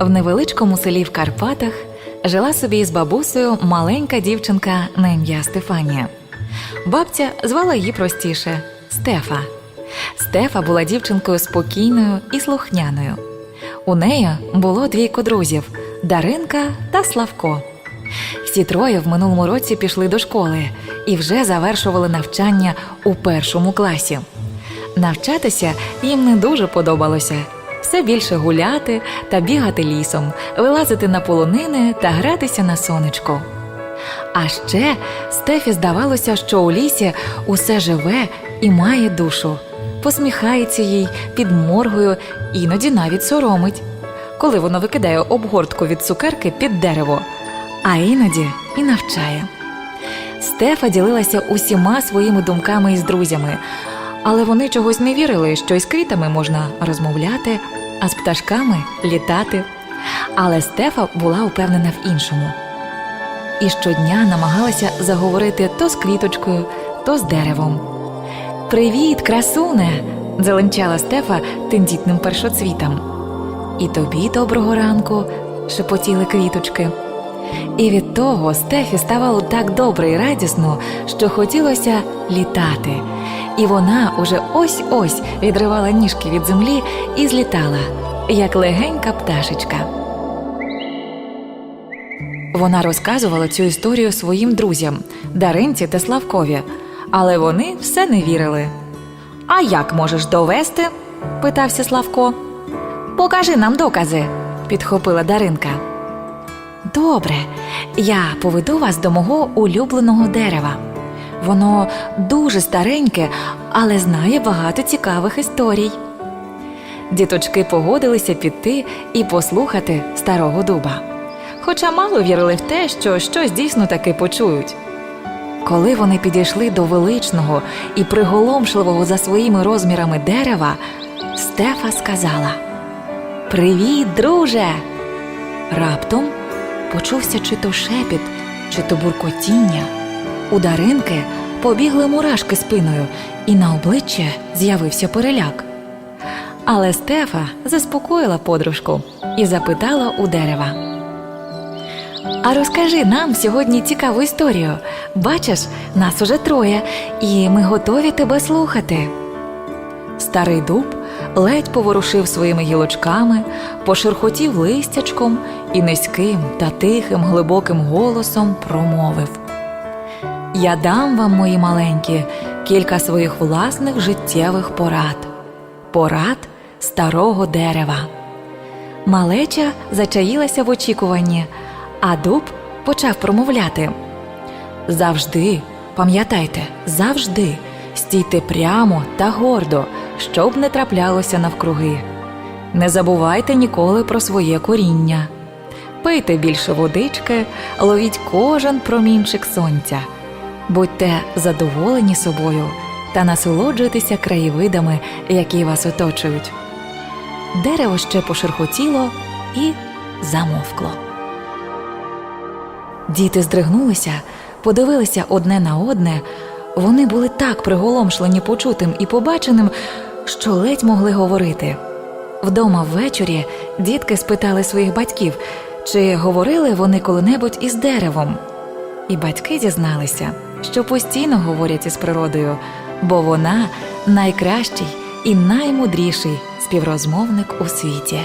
В невеличкому селі в Карпатах жила собі з бабусею маленька дівчинка на ім'я Стефанія. Бабця звала її простіше Стефа. Стефа була дівчинкою спокійною і слухняною. У неї було двійко друзів Даринка та Славко. Всі троє в минулому році пішли до школи і вже завершували навчання у першому класі. Навчатися їм не дуже подобалося. Все більше гуляти та бігати лісом, вилазити на полонини та гратися на сонечку. А ще Стефі здавалося, що у лісі усе живе і має душу, посміхається їй, підморгує, іноді навіть соромить, коли воно викидає обгортку від цукерки під дерево, а іноді і навчає. Стефа ділилася усіма своїми думками із друзями, але вони чогось не вірили, що із квітами можна розмовляти, а з пташками літати. Але Стефа була упевнена в іншому. І щодня намагалася заговорити то з квіточкою, то з деревом. Привіт, красуне! зеленчала Стефа тендітним першоцвітом. І тобі доброго ранку, шепотіли квіточки. І від того Стефі ставало так добре і радісно, що хотілося літати. І вона уже ось-ось відривала ніжки від землі і злітала, як легенька пташечка. Вона розказувала цю історію своїм друзям Даринці та Славкові, але вони все не вірили. А як можеш довести? питався Славко. Покажи нам докази, підхопила Даринка. Добре, я поведу вас до мого улюбленого дерева. Воно дуже стареньке, але знає багато цікавих історій. Діточки погодилися піти і послухати старого дуба, хоча мало вірили в те, що щось дійсно таки почують. Коли вони підійшли до величного і приголомшливого за своїми розмірами дерева, Стефа сказала: Привіт, друже! Раптом почувся чи то шепіт, чи то буркотіння. У Даринки побігли мурашки спиною, і на обличчя з'явився переляк. Але Стефа заспокоїла подружку і запитала у дерева. А розкажи нам сьогодні цікаву історію. Бачиш, нас уже троє, і ми готові тебе слухати. Старий дуб ледь поворушив своїми гілочками, пошерхотів листячком і низьким та тихим глибоким голосом промовив: Я дам вам, мої маленькі, кілька своїх власних життєвих порад, порад старого дерева. Малеча зачаїлася в очікуванні, а дуб почав промовляти. Завжди, пам'ятайте, завжди стійте прямо та гордо, щоб не траплялося навкруги. Не забувайте ніколи про своє коріння. Пийте більше водички, ловіть кожен промінчик сонця, будьте задоволені собою та насолоджуйтеся краєвидами, які вас оточують. Дерево ще пошерхотіло і замовкло. Діти здригнулися, подивилися одне на одне. Вони були так приголомшлені почутим і побаченим, що ледь могли говорити. Вдома ввечері дітки спитали своїх батьків, чи говорили вони коли-небудь із деревом. І батьки дізналися, що постійно говорять із природою, бо вона найкращий і наймудріший співрозмовник у світі.